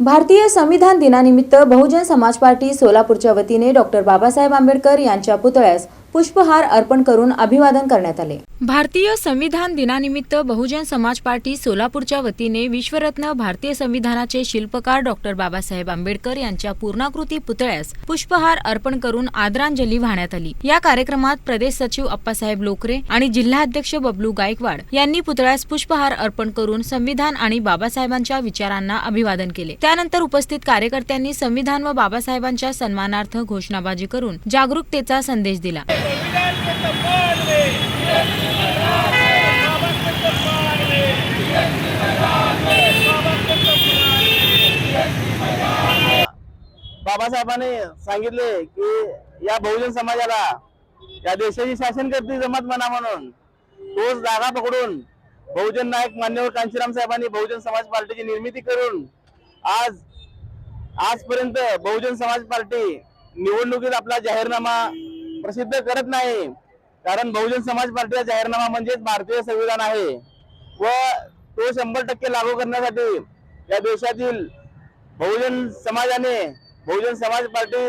भारतीय संविधान दिनानिमित्त बहुजन समाज पार्टी सोलापूरच्या वतीने डॉक्टर बाबासाहेब आंबेडकर यांच्या पुतळ्यास पुष्पहार अर्पण करून अभिवादन करण्यात आले. भारतीय संविधान दिनानिमित्त बहुजन समाज पार्टी सोलापूरच्या वतीने विश्वरत्न भारतीय संविधानाचे शिल्पकार डॉक्टर बाबासाहेब आंबेडकर यांच्या पूर्णाकृती पुतळ्यास पुष्पहार अर्पण करून आदरांजली वाहण्यात आली. या कार्यक्रमात प्रदेश सचिव अप्पासाहेब लोकरे आणि जिल्हाध्यक्ष बबलू गायकवाड यांनी पुतळ्यास पुष्पहार अर्पण करून संविधान आणि बाबासाहेबांच्या विचारांना अभिवादन केले. त्यानंतर उपस्थित कार्यकर्त्यांनी संविधान व बाबासाहेबांच्या सन्मानार्थ घोषणाबाजी करून जागरूकतेचा संदेश दिला. बाबासाहेबांनी सांगितले की या बहुजन समाजाला या देशाची शासन करते जमत म्हणा म्हणून. तोच जागा पकडून बहुजन नायक मान्यवर कांशीराम साहेबांनी बहुजन समाज पार्टीची निर्मिती करून आज आजपर्यंत बहुजन समाज पार्टी निवडणुकीत आपला जाहीरनामा प्रसिद्ध करत नाही. कारण बहुजन समाज पार्टीचा जाहीरनामा म्हणजेच भारतीय संविधान आहे. व तो शंभर टक्के लागू करण्यासाठी या देशातील बहुजन समाजाने बहुजन समाज पार्टी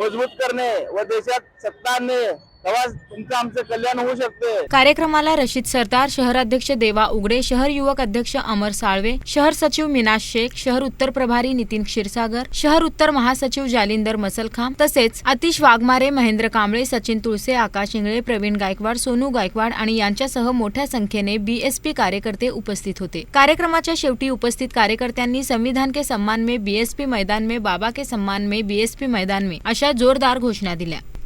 मजबूत करणे व देशात सत्ता आणणे आमचं कल्याण होऊ शकते. कार्यक्रमाला रशीद सरदार शहराध्यक्ष देवा उगडे शहर युवक अध्यक्ष अमर साळवे शहर सचिव मिनाश शेख शहर उत्तर प्रभारी नितीन क्षीरसागर शहर उत्तर महासचिव जालिंदर मसलखाम तसेच अतिश वाघमारे महेंद्र कांबळे सचिन तुळसे आकाश इंगळे प्रवीण गायकवाड सोनू गायकवाड आणि यांच्यासह मोठ्या संख्येने बीएसपी कार्यकर्ते उपस्थित होते. कार्यक्रमाच्या शेवटी उपस्थित कार्यकर्त्यांनी संविधान के सम्मान में बीएसपी मैदान में बाबा के सम्मान में बीएसपी मैदान में अशा जोरदार घोषणा दिल्या.